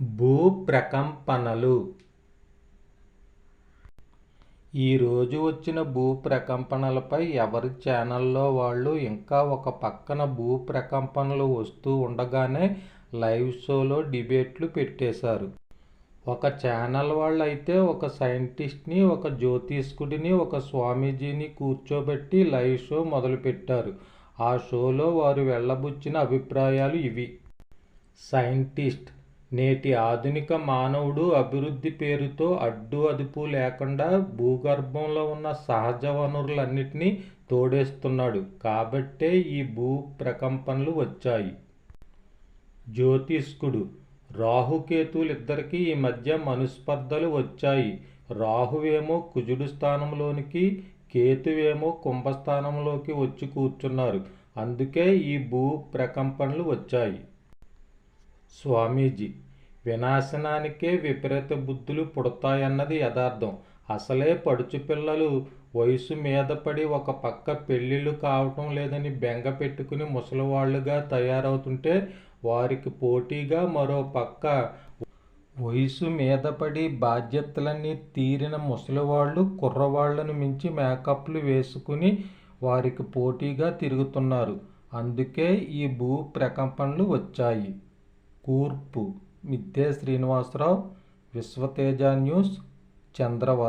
భూప్రకంపనలు. ఈరోజు వచ్చిన భూప్రకంపనలపై ఎవరి ఛానల్లో వాళ్ళు ఇంకా ఒక పక్కన భూప్రకంపనలు వస్తూ ఉండగానే లైవ్ షోలో డిబేట్లు పెట్టేశారు. ఒక ఛానల్ వాళ్ళు అయితే ఒక సైంటిస్ట్ని ఒక జ్యోతిష్కుడిని ఒక స్వామీజీని కూర్చోబెట్టి లైవ్ షో మొదలుపెట్టారు. ఆ షోలో వారు వెళ్ళబుచ్చిన అభిప్రాయాలు ఇవి. సైంటిస్ట్ నేటి ఆధునిక మానవుడు అభివృద్ధి పేరుతో అడ్డు అదుపు లేకుండా భూగర్భంలో ఉన్న సహజ వనరులన్నిటినీ తోడేస్తున్నాడు. కాబట్టే ఈ భూ ప్రకంపనలు వచ్చాయి. జ్యోతిష్కుడు రాహుకేతులిద్దరికీ ఈ మధ్య మనస్పర్ధలు వచ్చాయి. రాహువేమో కుజుడు స్థానంలోనికి కేతువేమో కుంభస్థానంలోకి వచ్చి కూర్చున్నారు. అందుకే ఈ భూ ప్రకంపనలు వచ్చాయి. స్వామీజీ వినాశనానికే విపరీత బుద్ధులు పుడతాయన్నది యథార్థం. అసలే పడుచు పిల్లలు వయసు మీద పడి ఒక పక్క పెళ్ళిళ్ళు కావటం లేదని బెంగ పెట్టుకుని ముసలివాళ్ళుగా తయారవుతుంటే వారికి పోటీగా మరో పక్క వయసు మీద పడి బాధ్యతలన్నీ తీరిన ముసలివాళ్ళు కుర్రవాళ్ళను మించి మేకప్లు వేసుకుని వారికి పోటీగా తిరుగుతున్నారు. అందుకే ఈ భూ ప్రకంపనలు వచ్చాయి. కూర్పు. మిద్దె శ్రీనివాసరావు విశ్వతేజ న్యూస్ చంద్రవరం